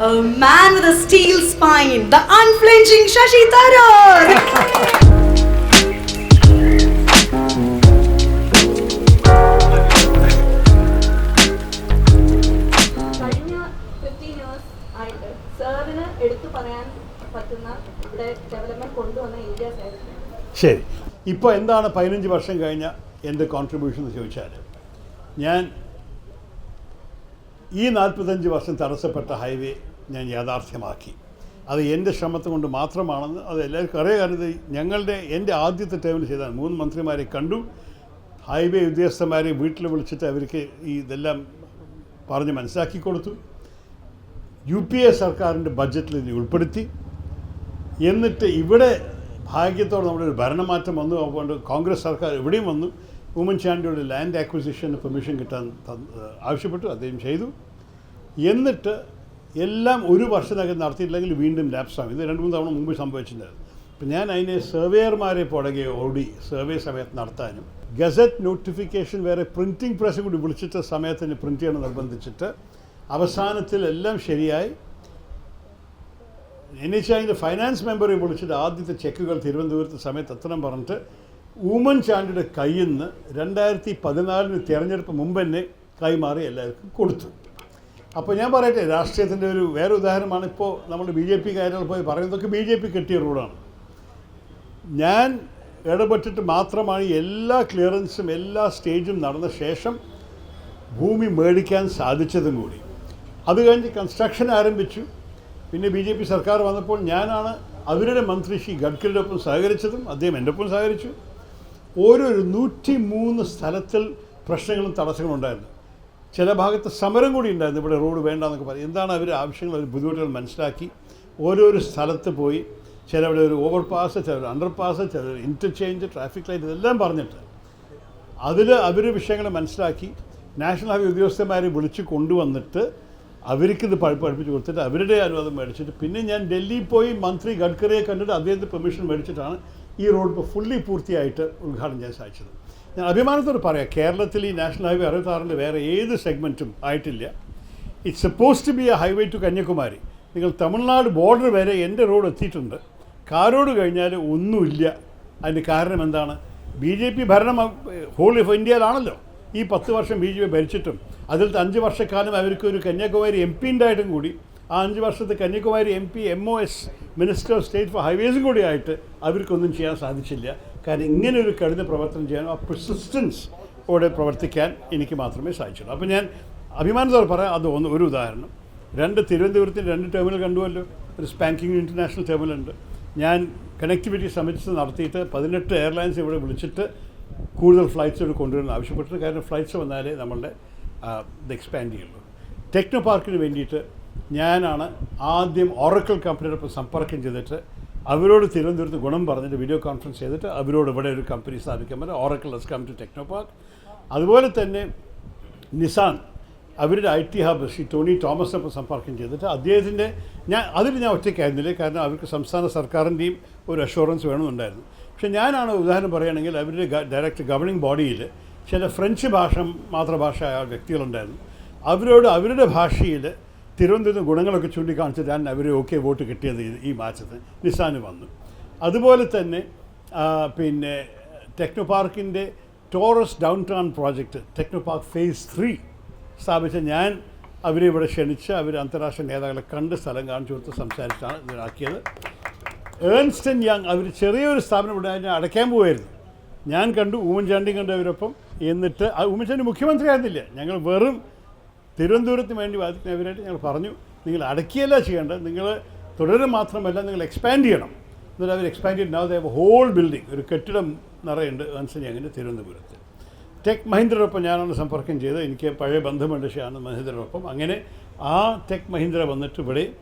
a man with a steel spine, the unflinching Shashi Tharoor. ശരി ഇപ്പോൾ എന്താണ് പതിനഞ്ച് വർഷം കഴിഞ്ഞ എന്റെ കോൺട്രിബ്യൂഷൻ എന്ന് ചോദിച്ചാൽ ഞാൻ ഈ നാൽപ്പത്തഞ്ച് വർഷം തടസ്സപ്പെട്ട ഹൈവേ ഞാൻ യാഥാർത്ഥ്യമാക്കി. അത് എന്റെ ശ്രമത്തെ കൊണ്ട് മാത്രമാണെന്ന് അത് എല്ലാവർക്കും അറിയാൻ കാരണം ഞങ്ങളുടെ എന്റെ ആദ്യത്തെ ടൈമിൽ ചെയ്താണ് മൂന്ന് മന്ത്രിമാരെ കണ്ടു. ഹൈവേ ഉദ്യോഗസ്ഥന്മാരെ വീട്ടിൽ വിളിച്ചിട്ട് അവർക്ക് ഈ ഇതെല്ലാം പറഞ്ഞ് മനസ്സിലാക്കി കൊടുത്തു. യു പി എ സർക്കാരിന്റെ ബഡ്ജറ്റിൽ ഇതിനെ ഉൾപ്പെടുത്തി. എന്നിട്ട് ഇവിടെ ഭാഗ്യത്തോടെ നമ്മുടെ ഒരു ഭരണമാറ്റം വന്നു. അതുകൊണ്ട് കോൺഗ്രസ് സർക്കാർ ഇവിടെയും വന്നു. ഉമ്മൻചാണ്ടിയുടെ ലാൻഡ് ആക്വിസിഷന് പെർമിഷൻ കിട്ടാൻ ആവശ്യപ്പെട്ടു. അദ്ദേഹം ചെയ്തു. എന്നിട്ട് എല്ലാം ഒരു വർഷത്തിനകം നടത്തിയില്ലെങ്കിൽ വീണ്ടും ലാപ്സാകും ഇത് രണ്ട് മൂന്ന് തവണ മുമ്പ് സംഭവിച്ചിട്ടുണ്ടായിരുന്നു. അപ്പം ഞാൻ അതിനെ സർവേയർമാരെ പുറകെ ഓടി സർവേ സമയത്ത് നടത്താനും ഗസറ്റ് നോട്ടിഫിക്കേഷൻ വേറെ പ്രിന്റിംഗ് പ്രസ് കൂടി വിളിച്ചിട്ട് സമയത്തിന് പ്രിന്റ് ചെയ്യണം നിർബന്ധിച്ചിട്ട് അവസാനത്തിൽ എല്ലാം ശരിയായി. എൻ എച്ച് ഐന്റെ ഫൈനാൻസ് മെമ്പറെ വിളിച്ചിട്ട് ആദ്യത്തെ ചെക്കുകൾ തിരുവനന്തപുരത്ത് സമയത്ത് എത്തണം പറഞ്ഞിട്ട് ഉമ്മൻചാണ്ടിയുടെ കയ്യിൽ നിന്ന് രണ്ടായിരത്തി പതിനാലിന് തിരഞ്ഞെടുപ്പ് മുമ്പ് തന്നെ കൈമാറി എല്ലാവർക്കും കൊടുത്തു. അപ്പോൾ ഞാൻ പറയട്ടെ രാഷ്ട്രീയത്തിന്റെ ഒരു വേറെ ഉദാഹരണമാണ് ഇപ്പോൾ നമ്മൾ ബി ജെ പി കാര്യങ്ങൾ പോയി പറയുന്നതൊക്കെ ബി ജെ പി കെട്ടിയ റോഡാണ്. ഞാൻ ഇടപെട്ടിട്ട് മാത്രമാണ് എല്ലാ ക്ലിയറൻസും എല്ലാ സ്റ്റേജും നടന്ന ശേഷം ഭൂമി മേടിക്കാൻ സാധിച്ചതും കൂടി. അത് കഴിഞ്ഞ് കൺസ്ട്രക്ഷൻ ആരംഭിച്ചു. പിന്നെ ബി ജെ പി സർക്കാർ വന്നപ്പോൾ ഞാനാണ് അവരുടെ മന്ത്രി ശ്രീ ഗഡ്കരിയുടെ ഒപ്പം സഹകരിച്ചതും അദ്ദേഹം എന്റെ ഒപ്പം സഹകരിച്ചു. ഓരോ നൂറ്റി മൂന്ന് സ്ഥലത്തിൽ പ്രശ്നങ്ങളും തടസ്സങ്ങളും ഉണ്ടായിരുന്നു. ചില ഭാഗത്ത് സമരം കൂടി ഉണ്ടായിരുന്നു. ഇവിടെ റോഡ് വേണ്ട എന്നൊക്കെ പറയും. എന്താണ് അവർ ആവശ്യങ്ങൾ അവർ ബുദ്ധിമുട്ടുകൾ മനസ്സിലാക്കി ഓരോരോ സ്ഥലത്ത് പോയി ചിലവിടെ ഒരു ഓവർ പാസ് ചിലർ അണ്ടർ പാസ് ചിലർ ഇന്റർചേഞ്ച് ട്രാഫിക് ലൈറ്റ് ഇതെല്ലാം പറഞ്ഞിട്ട് അതിൽ അവർ വിഷയങ്ങൾ മനസ്സിലാക്കി. നാഷണൽ ഹൈവേ ഉദ്യോഗസ്ഥന്മാരെ വിളിച്ച് കൊണ്ടുവന്നിട്ട് അവർക്കിത് പഠി- പഠിപ്പിച്ച് കൊടുത്തിട്ട് അവരുടെ അനുവാദം മേടിച്ചിട്ട് പിന്നെ ഞാൻ ഡൽഹിയിൽ പോയി മന്ത്രി ഗഡ്കറിയെ കണ്ടിട്ട് അദ്ദേഹത്തിന് പെർമിഷൻ മേടിച്ചിട്ടാണ് ഈ റോഡ് ഫുള്ളി പൂർത്തിയായിട്ട് ഉദ്ഘാടനം ചെയ്യാൻ സാധിച്ചത്. ഞാൻ അഭിമാനത്തോട് പറയാം കേരളത്തിൽ ഈ നാഷണൽ ഹൈവേ അറുപത്താറിന്റെ വേറെ ഏത് സെഗ്മെന്റും ആയിട്ടില്ല. It's suppose to be a highway to Kanyakumari. നിങ്ങൾ തമിഴ്നാട് ബോർഡർ വരെ എന്റെ റോഡ് എത്തിയിട്ടുണ്ട്. കാരോട് കഴിഞ്ഞാൽ ഒന്നുമില്ല. അതിന്റെ കാരണം എന്താണ്? ബി ജെ പി ഭരണം ഹോൾ ഓഫ് ഇന്ത്യയിലാണല്ലോ. ഈ പത്ത് വർഷം ബി ജെ പി ഭരിച്ചിട്ടും അതിൽ അഞ്ച് വർഷക്കാലം അവർക്ക് ഒരു കന്യാകുമാരി എം പി ഉണ്ടായിട്ടും കൂടി ആ അഞ്ച് വർഷത്തെ Kanyakumari M P M O S minister of state for ഹൈവേസും കൂടി ആയിട്ട് അവർക്കൊന്നും ചെയ്യാൻ സാധിച്ചില്ല. കാരണം ഇങ്ങനെ ഒരു കഠിന പ്രവർത്തനം ചെയ്യാനും ആ പെർസിസ്റ്റൻസ് ഓടെ പ്രവർത്തിക്കാൻ എനിക്ക് മാത്രമേ സാധിച്ചുള്ളൂ. അപ്പോൾ ഞാൻ അഭിമാനത്തോടെ പറയാം അത് ഒന്ന് ഒരു ഉദാഹരണം. രണ്ട് തിരുവനന്തപുരത്തിന് രണ്ട് ടെർമിനൽ കണ്ടുവല്ലോ. ഒരു സ്പാങ്കിങ് ഇന്റർനാഷണൽ ടെർമിനൽ ഉണ്ട്. ഞാൻ കണക്ടിവിറ്റി സമിറ്റ്സ് നടത്തിയിട്ട് പതിനെട്ട് എയർലൈൻസ് ഇവിടെ വിളിച്ചിട്ട് കൂടുതൽ ഫ്ലൈറ്റ്സ് ഇവിടെ കൊണ്ടുവരുന്ന ആവശ്യപ്പെട്ടിട്ട് കാരണം ഫ്ലൈറ്റ്സ് വന്നാലേ നമ്മളുടെ ഇത് എക്സ്പാൻഡ് ചെയ്യുള്ളൂ. ടെക്നോ പാർക്കിന് വേണ്ടിയിട്ട് ഞാനാണ് ആദ്യം ഓറക്കൽ കമ്പനിയോടൊപ്പം സമ്പർക്കം ചെയ്തിട്ട് അവരോട് തിരുവനന്തപുരത്ത് ഗുണം പറഞ്ഞിട്ട് വീഡിയോ കോൺഫറൻസ് ചെയ്തിട്ട് അവരോട് ഇവിടെ ഒരു കമ്പനി സ്ഥാപിക്കാൻ പറ്റും. Oracle has come to techno park അതുപോലെ തന്നെ നിസാൻ അവരുടെ I T hub Shri Tony തോമസിനൊപ്പം സമ്പർക്കം ചെയ്തിട്ട് അദ്ദേഹത്തിന്റെ ഞാൻ അതിൽ ഞാൻ ഒറ്റയ്ക്കായിരുന്നില്ല. കാരണം അവർക്ക് സംസ്ഥാന സർക്കാരിന്റെയും ഒരു അഷുറൻസ് വേണമെന്നുണ്ടായിരുന്നു പക്ഷേ ഞാനാണ് ഉദാഹരണം പറയുകയാണെങ്കിൽ അവരുടെ ഡയറക്റ്റ് ഗവർണിംഗ് ബോഡിയിൽ ചില ഫ്രഞ്ച് ഭാഷ മാതൃഭാഷ വ്യക്തികളുണ്ടായിരുന്നു. അവരോട് അവരുടെ ഭാഷയിൽ തിരുവനന്തപുരത്ത് ഗുണങ്ങളൊക്കെ ചൂണ്ടിക്കാണിച്ചിട്ടാണ് അവർ ഓക്കെ വോട്ട് കിട്ടിയത് ഈ- മാച്ചത്തിന് നിസാന് വന്നു. അതുപോലെ തന്നെ പിന്നെ ടെക്നോ പാർക്കിന്റെ Taurus downtown project Technopark phase three സ്ഥാപിച്ച ഞാൻ അവരെ ഇവിടെ ക്ഷണിച്ച് അവർ അന്താരാഷ്ട്ര നേതാക്കളെ കണ്ട് സ്ഥലം കാണിച്ചു കൊടുത്ത് സംസാരിച്ചാണ് ഇതിനാക്കിയത് ഏൺസ്റ്റൻ യങ് അവർ ചെറിയൊരു സ്ഥാപനം ഇവിടെ അതിനെ അടയ്ക്കാൻ പോവായിരുന്നു. ഞാൻ കണ്ടു ഉമ്മൻചാണ്ടി കണ്ടു അവരൊപ്പം. എന്നിട്ട് ഉമ്മൻചാണ്ടി മുഖ്യമന്ത്രി ആയിരുന്നില്ല ഞങ്ങൾ വെറും തിരുവനന്തപുരത്തിന് വേണ്ടി വാദിക്കുന്നവരായിട്ട് ഞങ്ങൾ പറഞ്ഞു. നിങ്ങൾ അടക്കിയല്ല ചെയ്യേണ്ടത്. നിങ്ങൾ തുടരും മാത്രമല്ല നിങ്ങൾ എക്സ്പാൻഡ് ചെയ്യണം. എന്നിട്ട് അവർ എക്സ്പാൻഡ് ചെയ്ത്. ഹോൾ ബിൽഡിംഗ് ഒരു കെട്ടിടം നിറയുണ്ട് അനുസരിച്ച് അങ്ങനെ തിരുവനന്തപുരത്ത്. ടെക് മഹീന്ദ്രയോടൊപ്പം ഞാനാണ് സമ്പർക്കം ചെയ്തത് എനിക്ക് പഴയ ബന്ധമുണ്ട് ഷാനന്ദ് മഹീന്ദ്രയോടൊപ്പം. അങ്ങനെ ആ ടെക് മഹീന്ദ്ര വന്നിട്ട് ഇവിടെ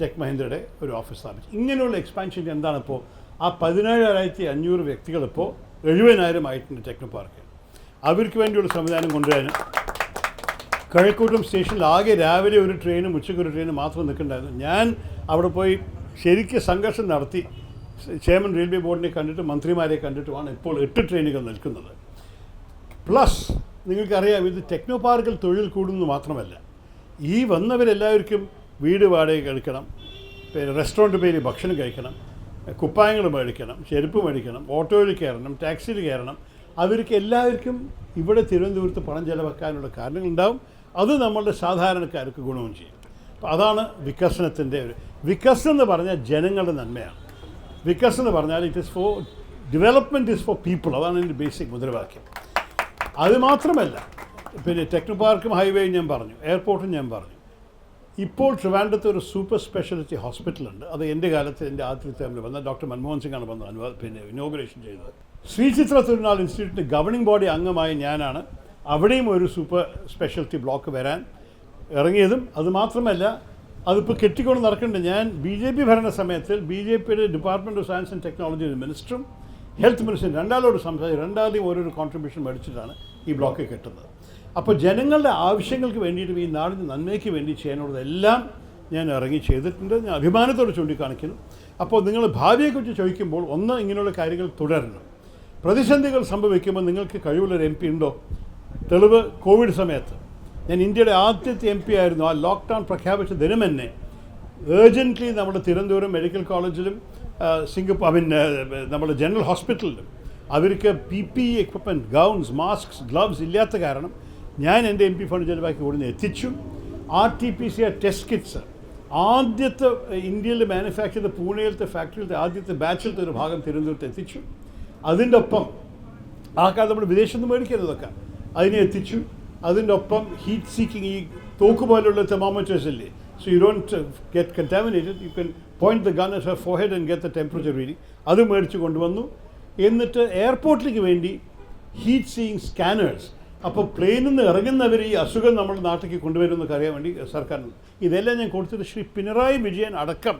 ടെക് മഹീന്ദ്രയുടെ ഒരു ഓഫീസ് സ്ഥാപിച്ചു. ഇങ്ങനെയുള്ള എക്സ്പാൻഷൻ എന്താണിപ്പോൾ ആ പതിനേഴായിരത്തി അഞ്ഞൂറ് വ്യക്തികളിപ്പോൾ എഴുപതിനായിരം ആയിട്ടുണ്ട് ടെക്നോ പാർക്ക്. അവർക്ക് വേണ്ടിയുള്ള സംവിധാനം കൊണ്ടുവരാനും കഴക്കൂട്ടം സ്റ്റേഷനിൽ ആകെ രാവിലെ ഒരു ട്രെയിനും ഉച്ചയ്ക്ക് ഒരു ട്രെയിനും മാത്രം നിൽക്കണ്ടായിരുന്നു. ഞാൻ അവിടെ പോയി ശരിക്കും സംഘർഷം നടത്തി. ചേമൻ റെയിൽവേ ബോർഡിനെ കണ്ടിട്ട് മന്ത്രിമാരെ കണ്ടിട്ടുമാണ് ഇപ്പോൾ എട്ട് ട്രെയിനുകൾ നിൽക്കുന്നത്. പ്ലസ് നിങ്ങൾക്കറിയാം ഇത് ടെക്നോ പാർക്കിൽ തൊഴിൽ കൂടുന്നു മാത്രമല്ല. ഈ വന്നവരെല്ലാവർക്കും വീട് വാടക എടുക്കണം പിന്നെ റെസ്റ്റോറന്റ് പേര് ഭക്ഷണം കഴിക്കണം കുപ്പായങ്ങൾ മേടിക്കണം ചെരുപ്പ് മേടിക്കണം ഓട്ടോയിൽ കയറണം ടാക്സിയിൽ കയറണം. അവർക്ക് എല്ലാവർക്കും ഇവിടെ തിരുവനന്തപുരത്ത് പണം ചെലവാക്കാനുള്ള കാരണങ്ങളുണ്ടാവും. അത് നമ്മളുടെ സാധാരണക്കാർക്ക് ഗുണവും ചെയ്യും. അപ്പോൾ അതാണ് വികസനത്തിന്റെ ഒരു വികസനം എന്ന് പറഞ്ഞാൽ ജനങ്ങളുടെ നന്മയാണ്. വികസനം എന്ന് പറഞ്ഞാൽ it is for development is for people അതാണ് എന്റെ ബേസിക് മുദ്രാവാക്യം. അത് മാത്രമല്ല പിന്നെ ടെക്നോ പാർക്കും ഹൈവേയും ഞാൻ പറഞ്ഞു എയർപോർട്ടും ഞാൻ പറഞ്ഞു. ഇപ്പോൾ ട്രിവാൻഡത്ത് ഒരു സൂപ്പർ സ്പെഷ്യാലിറ്റി ഹോസ്പിറ്റലുണ്ട് അത് എന്റെ കാലത്ത് എന്റെ ആദ്യത്തെ വന്ന ഡോക്ടർ മൻമോഹൻ സിംഗ് ആണ് വന്നത് പിന്നെ ഇനോഗ്രേഷൻ ചെയ്തത്. ശ്രീചിത്ര തിരുനാൾ ഇൻസ്റ്റിറ്റ്യൂട്ടിന്റെ ഗവർണിംഗ് ബോഡി അംഗമായി ഞാനാണ്. അവിടെയും ഒരു സൂപ്പർ സ്പെഷ്യാലിറ്റി ബ്ലോക്ക് വരാൻ ഇറങ്ങിയതും അതുമാത്രമല്ല അതിപ്പോൾ കെട്ടിക്കൊണ്ട് നടക്കേണ്ടത് ഞാൻ ബി ജെ പി ഭരണ സമയത്തിൽ ബി ജെ പിയുടെ department of science and technology മിനിസ്റ്ററും health മിനിസ്റ്ററും രണ്ടാളോട് സംസാരിച്ച് രണ്ടാളുടെയും ഓരോരോ കോൺട്രിബ്യൂഷൻ മേടിച്ചിട്ടാണ് ഈ ബ്ലോക്ക് കെട്ടുന്നത്. അപ്പോൾ ജനങ്ങളുടെ ആവശ്യങ്ങൾക്ക് വേണ്ടിയിട്ടും ഈ നാടിന് നന്മയ്ക്ക് വേണ്ടി ചെയ്യാനുള്ളതെല്ലാം ഞാൻ ഇറങ്ങി ചെയ്തിട്ടുണ്ട്. ഞാൻ അഭിമാനത്തോടെ ചൂണ്ടിക്കാണിക്കുന്നു. അപ്പോൾ നിങ്ങൾ ഭാവിയെക്കുറിച്ച് ചോദിക്കുമ്പോൾ ഒന്ന് ഇങ്ങനെയുള്ള കാര്യങ്ങൾ തുടരണം. പ്രതിസന്ധികൾ സംഭവിക്കുമ്പോൾ നിങ്ങൾക്ക് കഴിവുള്ളൊരു എം പി ഉണ്ടോ? തെളിവ് കോവിഡ് സമയത്ത്. ഞാൻ ഇന്ത്യയുടെ ആദ്യത്തെ എം പി ആയിരുന്നു. ആ ലോക്ക്ഡൗൺ പ്രഖ്യാപിച്ച ദിനം തന്നെ ഏർജന്റ്ലി നമ്മുടെ തിരുവനന്തപുരം മെഡിക്കൽ കോളേജിലും സിംഗപ്പൂർ ഐ മീൻ നമ്മുടെ ജനറൽ ഹോസ്പിറ്റലിലും അവർക്ക് P P equipment gowns masks gloves ഇല്ലാത്ത കാരണം ഞാൻ എന്റെ എം പി ഫണ്ട് ചെലവാക്കി ഇവിടുന്ന് എത്തിച്ചു. R T P C test kits ആദ്യത്തെ ഇന്ത്യയിൽ മാനുഫാക്ചർ ചെയ്ത പൂനെയിലത്തെ ഫാക്ടറിയിലത്തെ ആദ്യത്തെ ബാച്ചിലത്തെ ഒരു ഭാഗം തിരുവനന്തപുരത്ത് എത്തിച്ചു. അതിന്റെ ഒപ്പം ആ കാലത്ത് നമ്മൾ വിദേശത്ത് നിന്ന് മേടിക്കുന്നതൊക്കെ അതിനെ എത്തിച്ചു. അതിന്റെ ഒപ്പം ഹീറ്റ് സീക്കിങ് ഈ തോക്ക് പോലുള്ള തെർമോമീറ്റേഴ്സ് ഇല്ലേ? So you don't get contaminated you can point the gun at forehead and get the temperature reading അത് മേടിച്ച് കൊണ്ടുവന്നു. എന്നിട്ട് എയർപോർട്ടിലേക്ക് വേണ്ടി ഹീറ്റ് സീയിങ് സ്കാനേഴ്സ് അപ്പോൾ പ്ലെയിനിൽ നിന്ന് ഇറങ്ങുന്നവർ ഈ അസുഖം നമ്മുടെ നാട്ടിലേക്ക് കൊണ്ടുവരുമെന്നൊക്കെ അറിയാൻ വേണ്ടി സർക്കാരിന്. ഇതെല്ലാം ഞാൻ കൊടുത്തിട്ട് ശ്രീ പിണറായി വിജയൻ അടക്കം.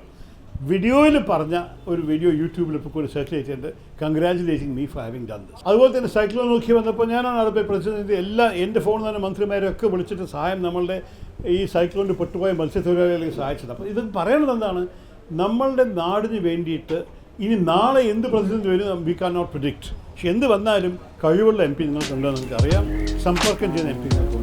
വീഡിയോയിൽ പറഞ്ഞ ഒരു വീഡിയോ യൂട്യൂബിൽ ഇപ്പോൾ കൂടി സെർച്ച് ചെയ്തിട്ടുണ്ട്. Congratulating me for having done this അതുപോലെ തന്നെ സൈക്ലോൺ നോക്കി വന്നപ്പോൾ ഞാനാണ് അവിടെ പ്രസിഡന്റ് എല്ലാ എന്റെ ഫോണിൽ തന്നെ മന്ത്രിമാരെയൊക്കെ വിളിച്ചിട്ട് സഹായം നമ്മളുടെ ഈ സൈക്ലോണിൽ പെട്ടുപോയ മത്സ്യത്തൊഴിലാളികളെ സഹായിച്ചത്. അപ്പോൾ ഇത് പറയുന്നത് എന്താണ്? നമ്മളുടെ നാടിന് വേണ്ടിയിട്ട് ഇനി നാളെ എന്ത് പ്രതിസന്ധി വരും വി കാൻ നോട്ട് പ്രിഡിക്റ്റ് പക്ഷെ എന്ത് വന്നാലും കഴിവുള്ള എം പി നിങ്ങൾക്കുണ്ടോ എന്ന് നമുക്കറിയാം സമ്പർക്കം ചെയ്യുന്ന എം പി നിങ്ങൾക്ക്